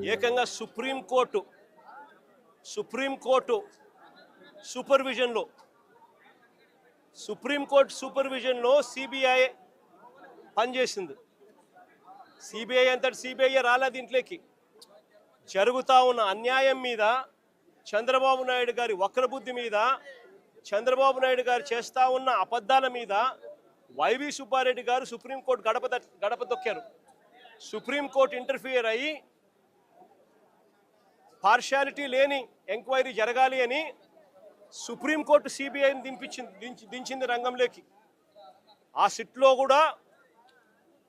ఏకంగా supreme court supreme court సూపర్విజన్లో supreme court సూపర్విజన్లో సిబిఐ పనిచేసింది. సిబిఐ అంతటి సిబిఐ రాలే దీంట్లోకి జరుగుతూ ఉన్న అన్యాయం మీద చంద్రబాబు నాయుడు గారి వక్రబుద్ధి మీద చంద్రబాబు నాయుడు గారు చేస్తూ ఉన్న అబద్ధాల మీద వైవి సుబ్బారెడ్డి గారు సుప్రీంకోర్టు గడప గడప తొక్కారు. సుప్రీంకోర్టు ఇంటర్ఫియర్ అయ్యి పార్షాలిటీ లేని ఎంక్వైరీ జరగాలి అని సుప్రీంకోర్టు సిబిఐని దింపించింది దించి దించింది రంగంలోకి. ఆ సిట్లో కూడా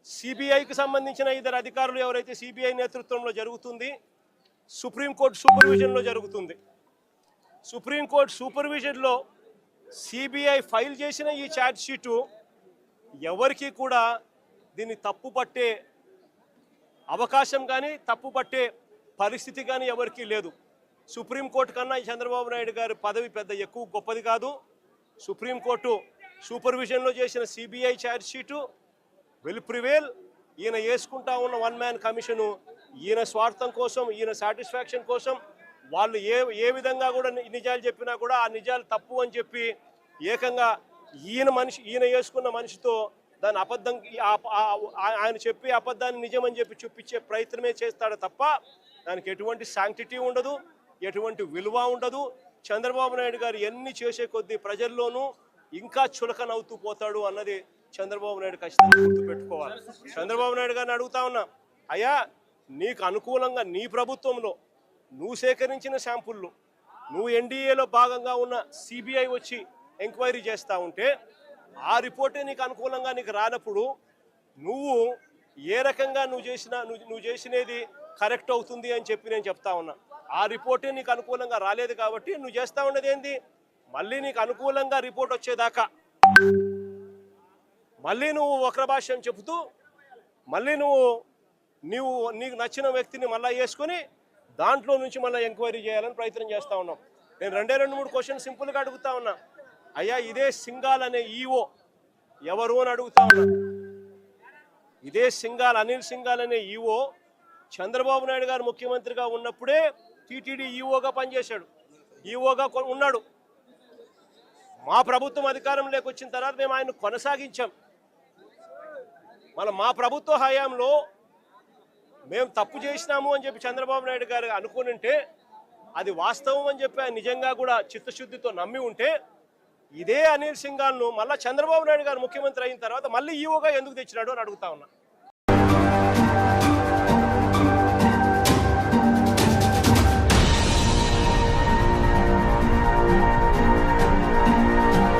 సిబిఐకి సంబంధించిన ఇద్దరు అధికారులు ఎవరైతే సిబిఐ నేతృత్వంలో జరుగుతుంది సుప్రీంకోర్టు సూపర్విజన్లో జరుగుతుంది. సుప్రీంకోర్టు సూపర్విజన్లో సిబిఐ ఫైల్ చేసిన ఈ ఛార్జ్షీటు ఎవరికి కూడా దీన్ని తప్పు పట్టే అవకాశం కానీ తప్పు పట్టే పరిస్థితి కానీ ఎవరికీ లేదు. సుప్రీంకోర్టు కన్నా చంద్రబాబు నాయుడు గారి పదవి పెద్ద ఎక్కువ గొప్పది కాదు. సుప్రీంకోర్టు సూపర్విజన్లో చేసిన సిబిఐ ఛార్జ్షీటు విల్ ప్రివేల్. ఈయన వేసుకుంటా ఉన్న వన్ మ్యాన్ కమిషను ఈయన స్వార్థం కోసం ఈయన సాటిస్ఫాక్షన్ కోసం వాళ్ళు ఏ ఏ విధంగా కూడా నిజాలు చెప్పినా కూడా ఆ నిజాలు తప్పు అని చెప్పి ఏకంగా ఈయన మనిషి ఈయన వేసుకున్న మనిషితో దాని అబద్ధం ఆయన చెప్పి అబద్ధాన్ని నిజమని చెప్పి చూపించే ప్రయత్నమే చేస్తాడు తప్ప దానికి ఎటువంటి శాంక్టిటీ ఉండదు ఎటువంటి విలువ ఉండదు. చంద్రబాబు నాయుడు గారు ఎన్ని చేసే కొద్దీ ప్రజల్లోనూ ఇంకా చులకనవుతూ పోతాడు అన్నది చంద్రబాబు నాయుడు ఖచ్చితంగా గుర్తుపెట్టుకోవాలి. చంద్రబాబు నాయుడు గారిని అడుగుతా ఉన్నా అయ్యా నీకు అనుకూలంగా నీ ప్రభుత్వంలో నువ్వు సేకరించిన శాంపుళ్ళు నువ్వు ఎన్డీఏలో భాగంగా ఉన్న సిబిఐ వచ్చి ఎంక్వైరీ చేస్తూ ఉంటే ఆ రిపోర్టే నీకు అనుకూలంగా నీకు రానప్పుడు నువ్వు ఏ రకంగా నువ్వు చేసిన నువ్వు చేసినది కరెక్ట్ అవుతుంది అని చెప్పి నేను చెప్తా ఉన్నా. ఆ రిపోర్టే నీకు అనుకూలంగా రాలేదు కాబట్టి నువ్వు చేస్తా ఉన్నది ఏంది? మళ్ళీ నీకు అనుకూలంగా రిపోర్ట్ వచ్చేదాకా. మళ్ళీ నువ్వు వక్ర భాష్యం చెబుతూ మళ్ళీ నువ్వు నీవు నీకు నచ్చిన వ్యక్తిని మళ్ళీ వేసుకొని దాంట్లో నుంచి మళ్ళీ ఎంక్వైరీ చేయాలని ప్రయత్నం చేస్తా ఉన్నాం. నేను రెండే రెండు మూడు క్వశ్చన్ సింపుల్గా అడుగుతా ఉన్నా. అయ్యా ఇదే సింగాల్ అనే ఈఓ ఎవరు అని అడుగుతా ఉన్నా. ఇదే సింగాల్ అనిల్ సింగాల్ అనే ఈఓ చంద్రబాబు నాయుడు గారు ముఖ్యమంత్రిగా ఉన్నప్పుడే టీటీడీ ఈఓగా పనిచేశాడు. ఈఓగా ఉన్నాడు. మా ప్రభుత్వం అధికారంలోకి వచ్చిన తర్వాత మేము ఆయన కొనసాగించాం. మన మా ప్రభుత్వ హయాంలో మేము తప్పు చేసినాము అని చెప్పి చంద్రబాబు నాయుడు గారు అనుకుని ఉంటే అది వాస్తవం అని చెప్పి నిజంగా కూడా చిత్తశుద్ధితో నమ్మి ఉంటే ఇదే అనిల్ సింగాల్ను మళ్ళీ చంద్రబాబు నాయుడు గారు ముఖ్యమంత్రి అయిన తర్వాత మళ్ళీ ఈవోగా ఎందుకు తెచ్చినాడు అని అడుగుతా ఉన్నా.